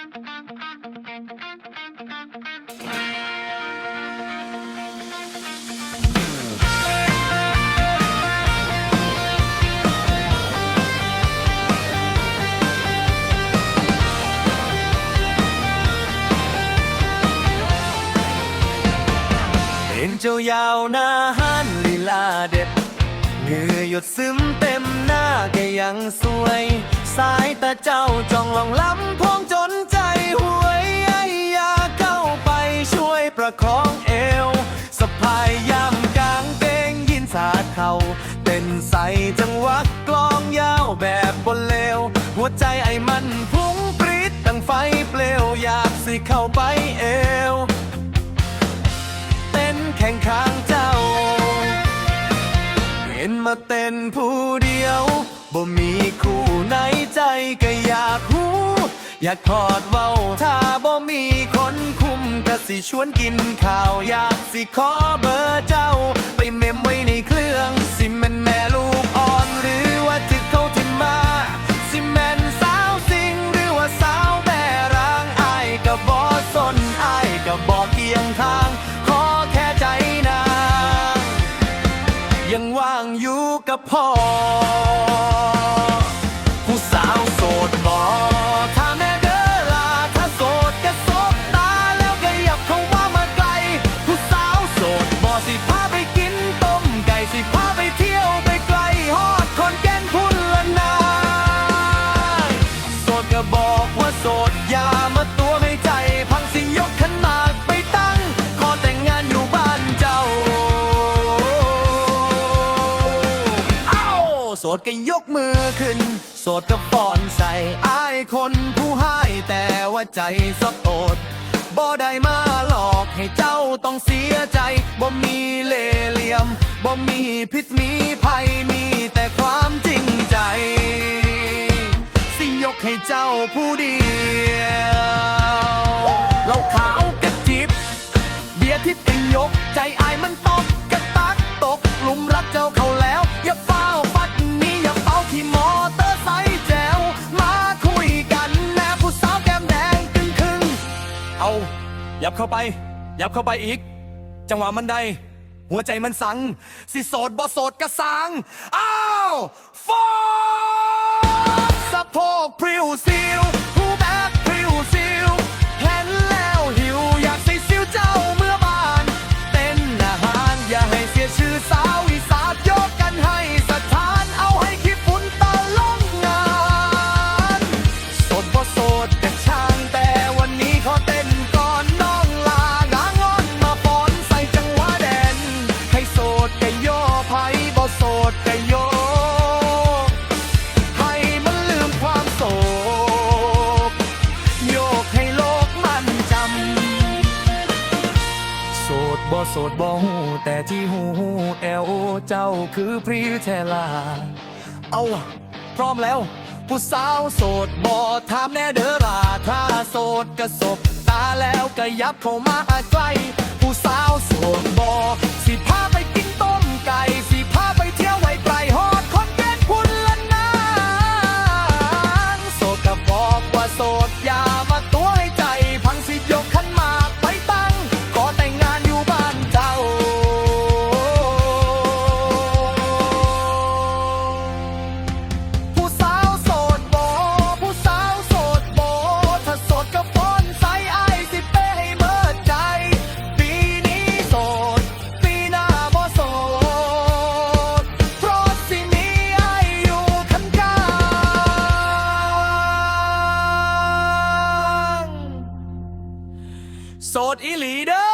เป็นเจ้ายาวหน้าหันลีลาเด็ดเหงื่อหยดซึมเต็มหน้าแกยังสวย สายตาเจ้าจ้องลองล้ำพายย่ำกลางเกงยินสาดเข่าเต้นใส่จังหวะกลองยาวแบบบนเลว หัวใจไอ้มันพุ่งปริดตั้งไฟเปลวอยากสิเข้าไปเอว เต้นแข่งข้างเจ้า เห็นมาเต้นผู้เดียวบ่มีคู่ในใจก็อยากหูอยากทอดเว้า สิชวนกินข้าว อยากสิขอเบอร์เจ้า ไปเมมไว้ในเครื่องสิแม่นแม่ลูกอ่อน หรือว่าจึกเขาที่มา สิแม่นสาวสิงหรือว่าสาวแต่ร่างอายก็บ่สนอายก็บ่เกียงทาง ขอแค่ใจนางยังว่างอยู่กับพ่อ โสดก็ยกมือขึ้น โสดก็ป้อนใส่อายคนผู้ให้แต่ว่าใจสับโอดบ่ได้มาหลอกให้เจ้าต้องเสียใจบ่มีเล่เหลี่ยมบ่มีพิษมีภัยมีแต่ความจริงใจ สิยกให้เจ้าผู้เดียวเราขาวกระจิบ เบียร์ที่ติยกใจอ ยับเข้าไป ยับเข้าไปอีก จังหวะมันใด หัวใจมันสั่งสิโสดบ่โสดกระสังอ้าวฟอสะโพกพริ้วซิว โสดบ่หูแต่ที่หูแอลเจ้าคือพรีเทลา เอาพร้อมแล้ว ผู้สาวโสดบ่ถามแน่เด้อล่ะถ้าโสดกระสบตาแล้วก็ยับเข้ามาใกล้ผู้สาวโสดบ่สิพาไปกินต้มไก่สิพาไป โสดอีหลีเด้อ